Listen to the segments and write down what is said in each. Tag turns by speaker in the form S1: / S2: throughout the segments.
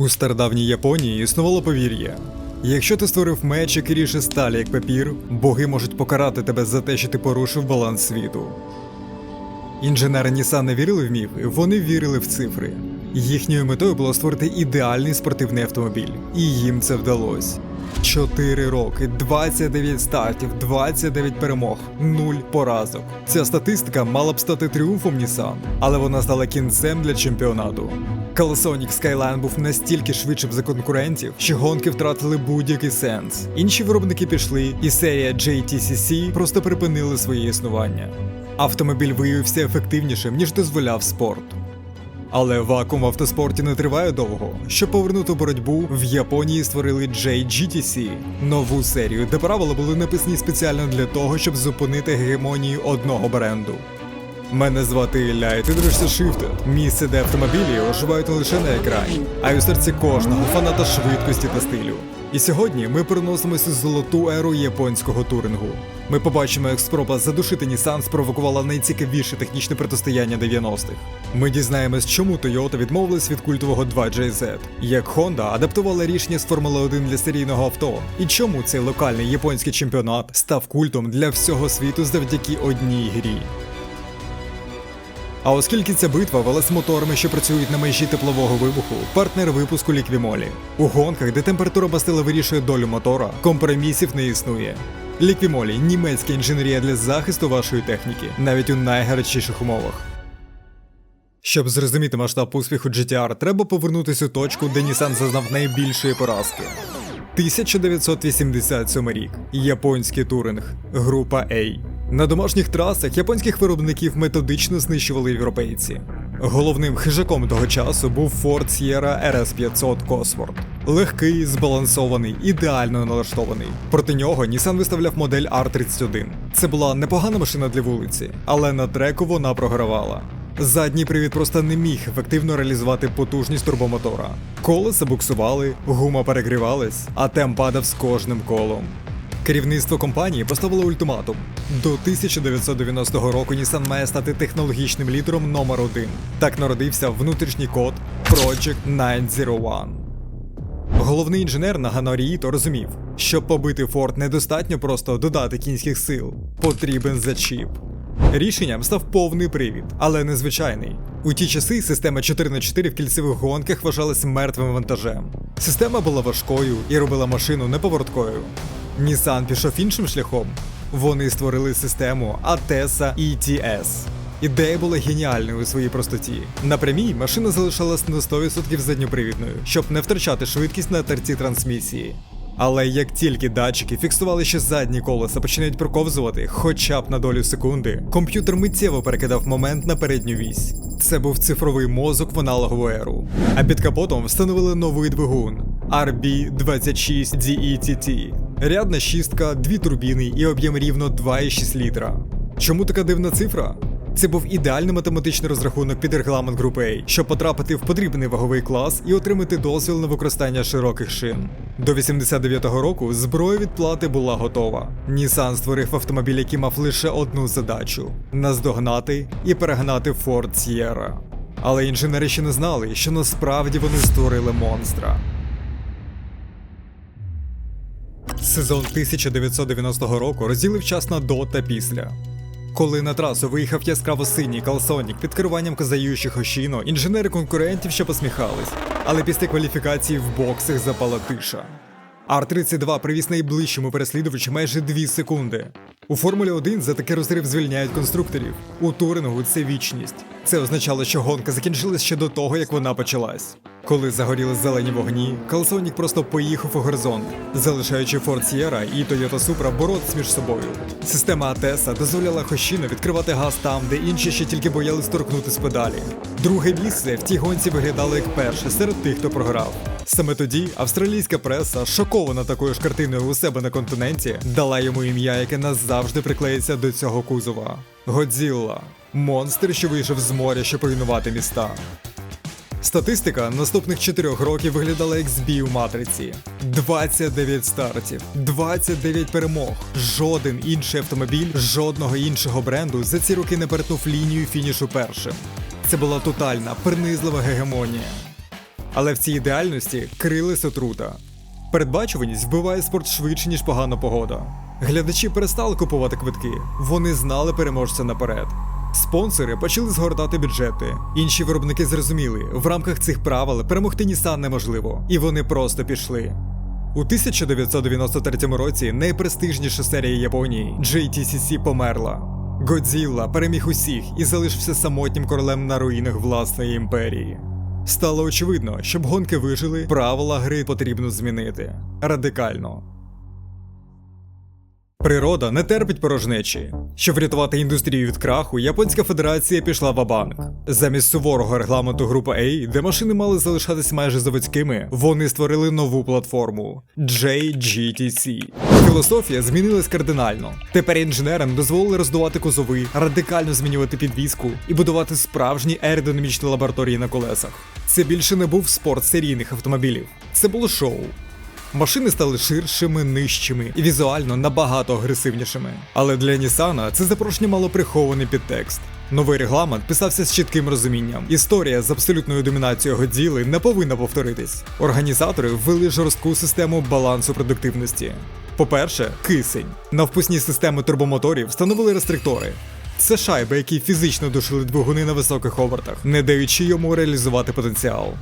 S1: У стародавній Японії існувало повір'я. Якщо ти створив меч, який ріже сталі як папір, боги можуть покарати тебе за те, що ти порушив баланс світу. Інженери Ніса не вірили в міфи, вони вірили в цифри. Їхньою метою було створити ідеальний спортивний автомобіль, і їм це вдалося. 4 роки, 29 стартів, 29 перемог, 0 поразок. Ця статистика мала б стати тріумфом Nissan, але вона стала кінцем для чемпіонату. Calisonic Skyline був настільки швидшим за конкурентів, що гонки втратили будь-який сенс. Інші виробники пішли, і серія JTCC просто припинили своє існування. Автомобіль виявився ефективнішим, ніж дозволяв спорт. Але вакуум в автоспорті не триває довго. Щоб повернути боротьбу, в Японії створили JGTC – нову серію, де правила були написані спеціально для того, щоб зупинити гегемонію одного бренду. Мене звати Ілля, і ти дивишся Shifted – місце, де автомобілі оживають не лише на екрані, а й у серці кожного фаната швидкості та стилю. І сьогодні ми переносимося в золоту еру японського турингу. Ми побачимо, як спроба задушити Nissan спровокувала найцікавіше технічне протистояння 90-х. Ми дізнаємось, чому Toyota відмовилась від культового 2JZ, як Honda адаптувала рішення з Формули 1 для серійного авто, і чому цей локальний японський чемпіонат став культом для всього світу завдяки одній грі. А оскільки ця битва велась моторами, що працюють на межі теплового вибуху, партнер випуску Ліквімолі. У гонках, де температура бастила вирішує долю мотора, компромісів не існує. Ліквімолі німецька інженерія для захисту вашої техніки, навіть у найгарячіших умовах. Щоб зрозуміти масштаб успіху GTR, треба повернутися у точку, де Nissan зазнав найбільшої поразки. 1987 рік. Японський туринг. Група A. На домашніх трасах японських виробників методично знищували європейці. Головним хижаком того часу був Ford Sierra RS500 Cosworth. Легкий, збалансований, ідеально налаштований. Проти нього Nissan виставляв модель R31. Це була непогана машина для вулиці, але на треку вона програвала. Задній привід просто не міг ефективно реалізувати потужність турбомотора. Колеса буксували, гума перегрівалась, а темп падав з кожним колом. Керівництво компанії поставило ультиматум. До 1990 року Nissan має стати технологічним лідером номер один. Так народився внутрішній код Project 901. Головний інженер Наганорі Іто розумів, щоб побити Форд недостатньо просто додати кінських сил. Потрібен зачіп. Рішенням став повний привід, але незвичайний. У ті часи система 4х4 в кільцевих гонках вважалась мертвим вантажем. Система була важкою і робила машину неповороткою. Nissan пішов іншим шляхом. Вони створили систему ATESA ETS. Ідея була геніальною у своїй простоті. На прямій машина залишалась на 100% задньопривідною, щоб не втрачати швидкість на терці трансмісії. Але як тільки датчики фіксували, що задні колеса починають проковзувати хоча б на долю секунди, комп'ютер миттєво перекидав момент на передню вісь. Це був цифровий мозок в аналогову еру. А під капотом встановили новий двигун RB26DETT. Рядна шістка, дві турбіни і об'єм рівно 2,6 літра. Чому така дивна цифра? Це був ідеальний математичний розрахунок під регламент групи A, щоб потрапити в потрібний ваговий клас і отримати дозвіл на використання широких шин. До 89-го року зброя відплати була готова. Nissan створив автомобіль, який мав лише одну задачу наздогнати і перегнати Ford Sierra. Але інженери ще не знали, що насправді вони створили монстра. Сезон 1990 року розділив час на до та після. Коли на трасу виїхав яскраво синій Калсонік під керуванням Казаюші Хошіно, інженери конкурентів ще посміхались, але після кваліфікації в боксах запала тиша. Ар-32 привіз найближчому переслідувачу майже 2 секунди. У Формулі 1 за такий розрив звільняють конструкторів. У турингу це вічність. Це означало, що гонка закінчилась ще до того, як вона почалась. Коли загоріли зелені вогні, Калсонік просто поїхав у горизонт, залишаючи Ford Sierra і Toyota Supra боротися між собою. Система Атеса дозволяла Хощіно відкривати газ там, де інші ще тільки боялись торкнути з педалі. Друге місце в тій гонці виглядало як перше серед тих, хто програв. Саме тоді австралійська преса, шокована такою ж картиною у себе на континенті, дала йому ім'я, яке назавжди приклеїться до цього кузова. Годзілла монстр, що вийшов з моря, щоб руйнувати міста. Статистика наступних 4 років виглядала як збій у матриці: 29 стартів, 29 перемог. Жоден інший автомобіль, жодного іншого бренду за ці роки не перетнув лінію фінішу першим. Це була тотальна, принизлива гегемонія. Але в цій ідеальності крилась отрута. Передбачуваність вбиває спорт швидше, ніж погана погода. Глядачі перестали купувати квитки, вони знали переможця наперед. Спонсори почали згортати бюджети. Інші виробники зрозуміли, в рамках цих правил перемогти Nissan неможливо, і вони просто пішли. У 1993 році найпрестижніша серія Японії JTCC померла. Годзілла переміг усіх і залишився самотнім королем на руїнах власної імперії. Стало очевидно, щоб гонки вижили, правила гри потрібно змінити радикально. Природа не терпить порожнечі. Щоб врятувати індустрію від краху, Японська Федерація пішла в банк Замість суворого регламенту групи A, де машини мали залишатись майже заводськими, вони створили нову платформу JGTC. Філософія змінилась кардинально. Тепер інженерам дозволили роздувати кузови, радикально змінювати підвіску і будувати справжні аеродинамічні лабораторії на колесах. Це більше не був спорт серійних автомобілів, це було шоу. Машини стали ширшими, нижчими і візуально набагато агресивнішими. Але для Нісана це запрошення мало прихований підтекст. Новий регламент писався з чітким розумінням. Історія з абсолютною домінацією Годзіли не повинна повторитись. Організатори ввели жорстку систему балансу продуктивності. По-перше, кисень. На впускні системи турбомоторів встановили рестриктори. Це шайби, які фізично душили двигуни на високих обертах, не даючи йому реалізувати потенціал.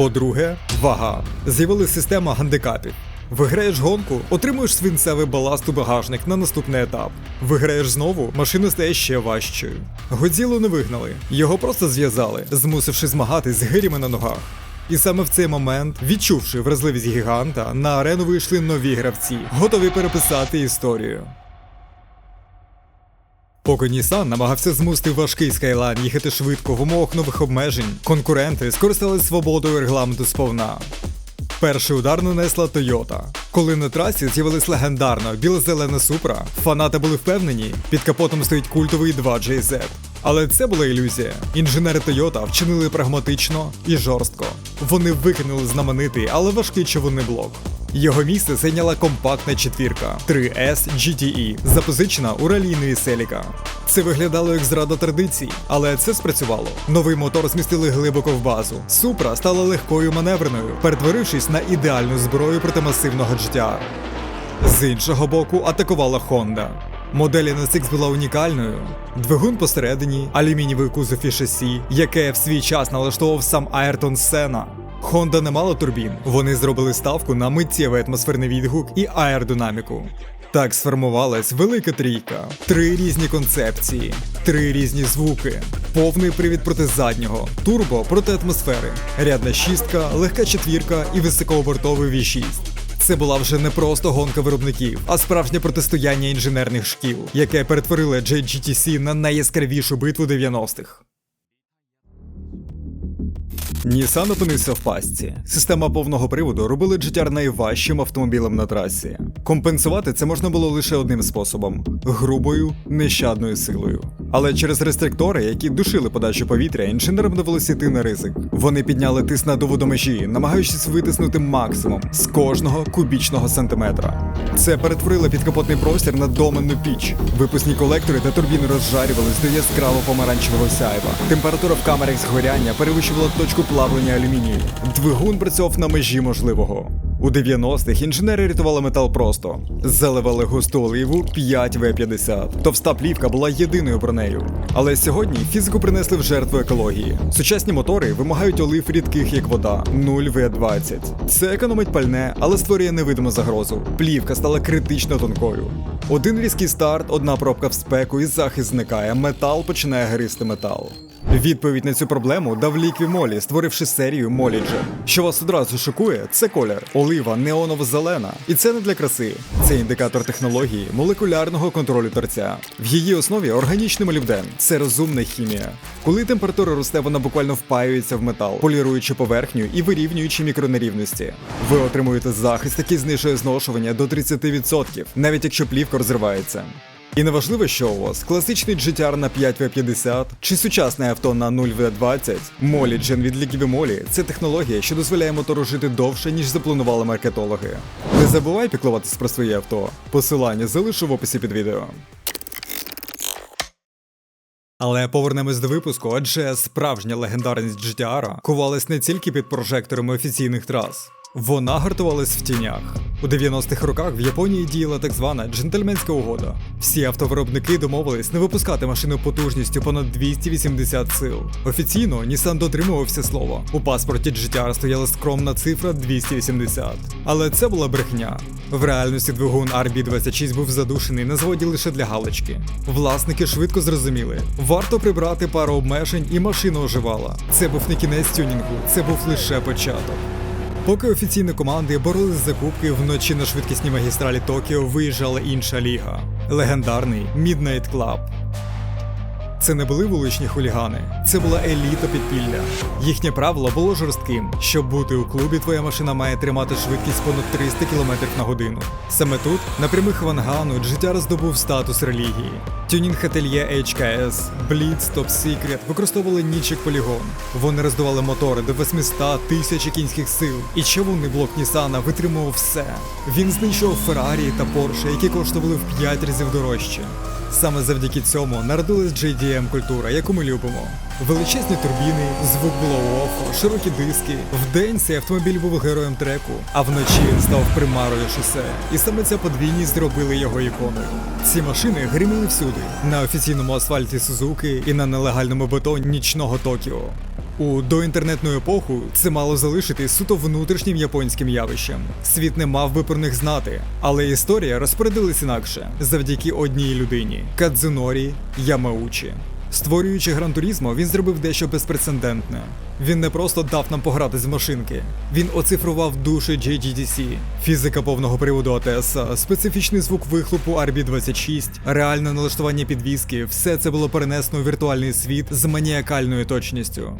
S1: По-друге, вага. З'явилася система гандикапів. Виграєш гонку, отримуєш свинцевий баласт у багажник на наступний етап. Виграєш знову, машина стає ще важчою. Годзілу не вигнали, його просто зв'язали, змусивши змагатись з гирями на ногах. І саме в цей момент, відчувши вразливість гіганта, на арену вийшли нові гравці, готові переписати історію. Поки Нісан намагався змусити важкий скайлайн їхати швидко в умовах нових обмежень, конкуренти скористались свободою регламенту сповна. Перший удар нанесла Тойота. Коли на трасі з'явилась легендарна біло-зелена супра, фанати були впевнені, під капотом стоїть культовий 2JZ. Але це була ілюзія. Інженери Toyota вчинили прагматично і жорстко. Вони викинули знаменитий, але важкий човунний блок. Його місце зайняла компактна четвірка 3S GTE, запозичена у ралійної Селіка. Це виглядало як зрада традицій, але це спрацювало. Новий мотор змістили глибоко в базу. Супра стала легкою маневреною, перетворившись на ідеальну зброю проти масивного GTR. З іншого боку, атакувала Honda. Модель NSX була унікальною. Двигун посередині, алюмінієвий кузов і шасі, яке в свій час налаштовував сам Айртон Сена. Honda не мала турбін. Вони зробили ставку на миттєвий атмосферний відгук і аеродинаміку. Так сформувалась велика трійка, три різні концепції, три різні звуки, повний привід проти заднього, турбо проти атмосфери, рядна шістка, легка четвірка і високообортовий V6. Це була вже не просто гонка виробників, а справжнє протистояння інженерних шкіл, яке перетворило JGTC на найяскравішу битву 90-х. Нісан опинився в пастці. Система повного приводу робила GTR найважчим автомобілем на трасі. Компенсувати це можна було лише одним способом грубою, нещадною силою. Але через рестриктори, які душили подачу повітря, інженерам довелося йти на ризик. Вони підняли тиск на до межі, намагаючись витиснути максимум з кожного кубічного сантиметра. Це перетворило підкапотний простір на доменну піч. Випускні колектори та турбіни розжарювались до яскраво помаранчевого сяйва. Температура в камерах згоряння перевищувала точку плавлення алюмінію. Двигун працював на межі можливого. У 90-х інженери рятували метал просто заливали густу оливу 5В50. Товста плівка була єдиною бронею. Але сьогодні фізику принесли в жертву екології. Сучасні мотори вимагають олив рідких як вода 0В20. Це економить пальне, але створює невидиму загрозу. Плівка стала критично тонкою. Один різкий старт, одна пробка в спеку і захист зникає. Метал починає гризти метал. Відповідь на цю проблему дав лікві Молі, створивши серію Моліджа. Що вас одразу шокує, це колір. Олива неоново-зелена. І це не для краси. Це індикатор технології молекулярного контролю торця. В її основі органічний молібден. Це розумна хімія. Коли температура росте, вона буквально впаюється в метал, поліруючи поверхню і вирівнюючи мікронерівності. Ви отримуєте захист, який знижує зношування до 30%, навіть якщо плівка розривається. І неважливо, що у вас класичний GTR на 5W50 чи сучасне авто на 0W20, Molly від Ліківі Молі це технологія, що дозволяє мотору жити довше, ніж запланували маркетологи. Не забувай піклуватись про своє авто. Посилання залишу в описі під відео. Але повернемось до випуску, адже справжня легендарність GTR кувалась не тільки під прожекторами офіційних трас. Вона гартувалась в тінях. У 90-х роках в Японії діяла так звана джентльменська угода. Всі автовиробники домовились не випускати машину потужністю понад 280 сил. Офіційно Nissan дотримувався слова. У паспорті GTR стояла скромна цифра 280. Але це була брехня. В реальності двигун RB26 був задушений на заводі лише для галочки. Власники швидко зрозуміли, варто прибрати пару обмежень, і машина оживала. Це був не кінець тюнінгу, це був лише початок. Поки офіційні команди боролись за кубки, вночі на швидкісній магістралі Токіо виїжджала інша ліга легендарний Midnight Club. Це не були вуличні хулігани, це була еліта підпілля. Їхнє правило було жорстким. Щоб бути у клубі, твоя машина має тримати швидкість понад 300 км на годину. Саме тут, на прямих Вангану, GTR здобув статус релігії. Тюнінг ательє HKS, Blitz, Top Secret використовували ніч як полігон. Вони роздували мотори до 800 тисяч кінських сил, і човунний блок Нісана витримував все. Він знищував Феррарі та Порше, які коштували в 5 разів дорожче. Саме завдяки цьому народилась JDM культура, яку ми любимо. Величезні турбіни, звук блоу-оффу, широкі диски. Вдень цей автомобіль був героєм треку, а вночі він став примарою шосе. І саме ця подвійність зробили його іконою. Ці машини гриміли всюди: на офіційному асфальті Сузуки і на нелегальному бетоні нічного Токіо. У доінтернетну епоху це мало залишитись суто внутрішнім японським явищем. Світ не мав би про них знати, але історія розпорядилась інакше завдяки одній людині Кадзунорі Ямаучі. Створюючи Гран Турізмо, він зробив дещо безпрецедентне. Він не просто дав нам пограти з машинки, він оцифрував душі JGDC, фізика повного приводу АТС, специфічний звук вихлопу RB26, реальне налаштування підвіски, все це було перенесено у віртуальний світ з маніакальною точністю.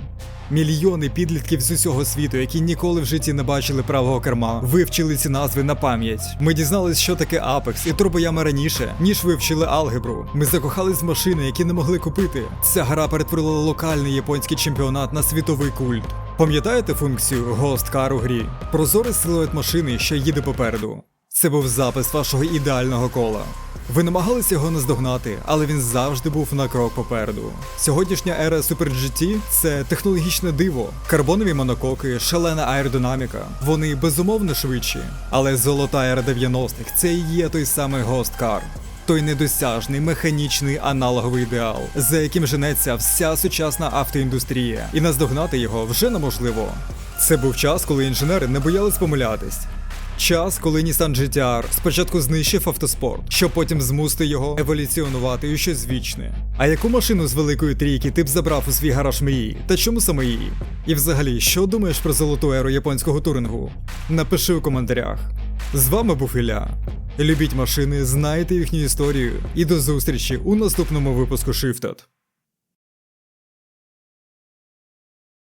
S1: Мільйони підлітків з усього світу, які ніколи в житті не бачили правого керма, вивчили ці назви на пам'ять. Ми дізнались, що таке Apex і турбоями раніше, ніж вивчили алгебру. Ми закохались в машини, які не могли купити. Ця гра перетворила локальний японський чемпіонат на світовий культ. Пам'ятаєте функцію Car у грі? Прозорий силует машини, що їде попереду. Це був запис вашого ідеального кола. Ви намагалися його наздогнати, але він завжди був на крок попереду. Сьогоднішня ера Super GT – це технологічне диво, карбонові монококи, шалена аеродинаміка. Вони безумовно швидші. Але золота ера 90-х це і є той самий Car. Той недосяжний механічний аналоговий ідеал, за яким женеться вся сучасна автоіндустрія, і наздогнати його вже неможливо. Це був час, коли інженери не боялись помилятись. Час, коли Nissan GTR спочатку знищив автоспорт, щоб потім змусити його еволюціонувати у щось вічне. А яку машину з великої трійки ти б забрав у свій гараж мрії? Та чому саме її? І взагалі, що думаєш про золоту еру японського турингу? Напиши у коментарях. З вами був Ілля. Любіть машини, знайте їхню історію і до зустрічі у наступному випуску Shifted.